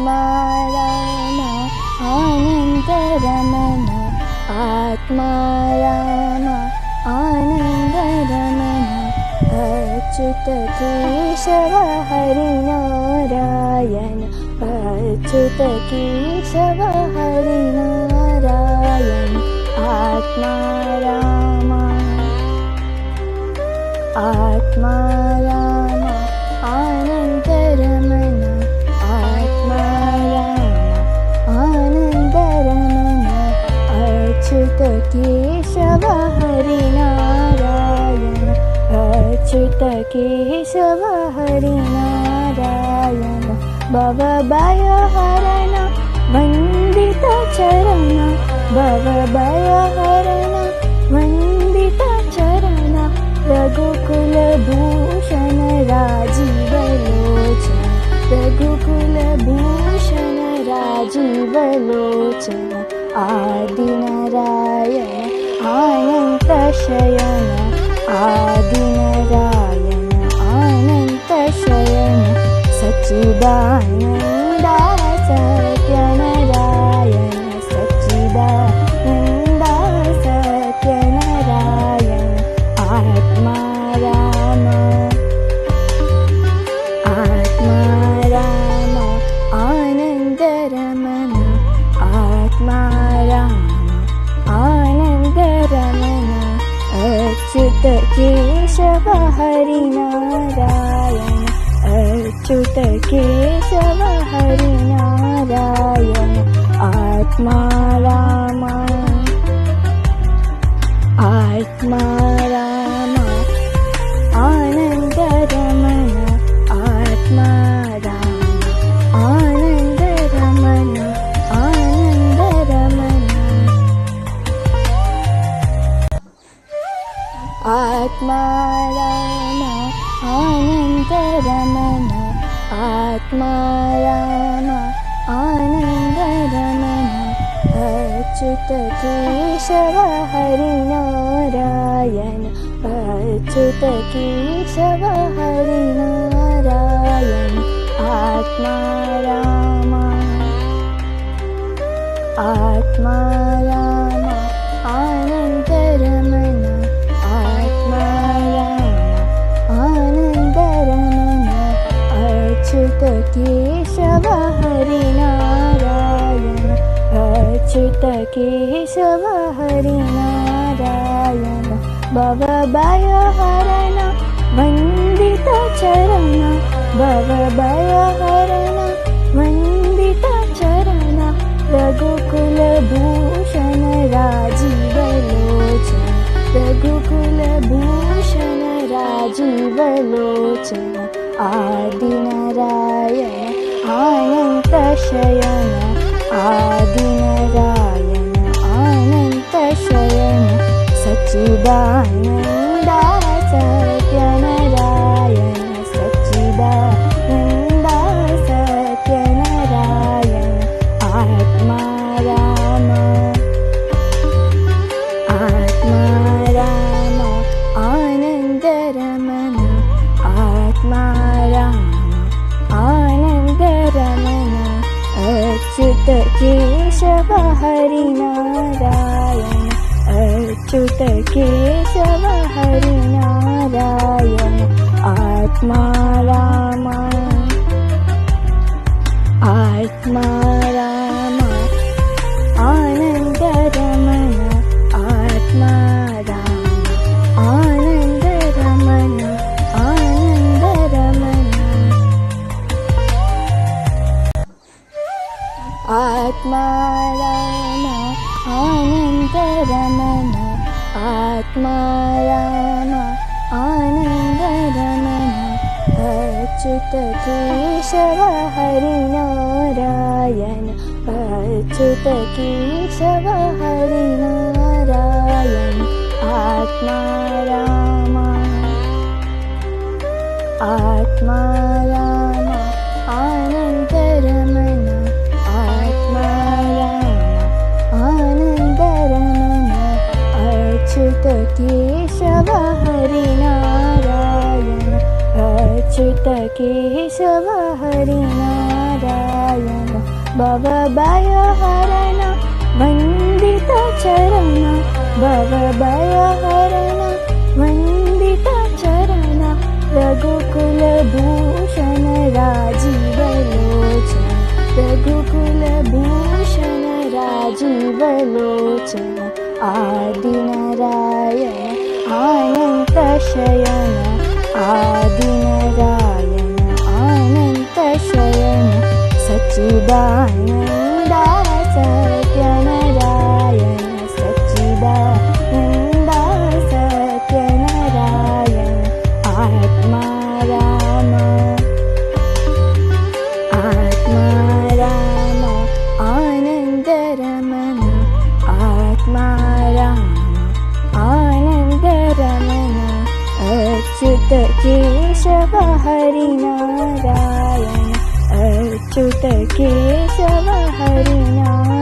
आत्मा राम आनन्दरमण आत्मा राम आनन्दरमण अच्युत केशव हरिनारायण अच्युत केशव हरिनारायण आत्मा राम आत्मा राम आनन्दरमण अच्युत केशव हरिनारायण अच्युत केशव हरिनारायण भवभयहरण वन्दित चरण। भवभयहरण वन्दित चरण राजीवलोचन आदिनरायण आनन्तशयन केशव हरिनारायण अच्युत केशव हरिनारायण आत्मा राम आत्मा आत्मा राम आनन्दरमण आत्मा राम आनन्दरमण अच्युत केशव हरिनारायण अच्युत केशव हरिनारायण केशव हरिनारायण भवभयहरण वन्दित चरण भवभयहरण वन्दित चरण रघुकुलभूषण राजीवलोचन रघुकुलभूषण राजीवलोचन आदिनरायण आनन्तशयन आदिनरायण सच्चिदानन्दा सत्यनरायण सच्चिदानन्दा सत्यनरायण आत्मा राम आत्मा राम आनन्दरमण आत्मा राम आनन्दरमण अच्युत केशव हरिनारायण अच्युत केशव हरिनारायण आत्मा राम। आत्मा आत्मा राम आनन्दरमण अच्युत केशव हरिनारायण अच्युत केशव हरिनारायण आत्मा राम आत्मा राम हरिनारायण अच्युत केशव हरिनारायण भवभयहरण वन्दितचरण भवभयहरण वन्दितचरण रघुकुलभूषण राजीवलोचन रघुकुलभूषण राजीवलोचन आदिनरायण आनन्तशयन आदिनरायण आनन्तशयन सच्चिदानन्दा सत्यनरायण सच्चिदानन्दा सत्यनरायण आत्मा राम अच्युत केशव हरिनारायण अच्युत केशव हरि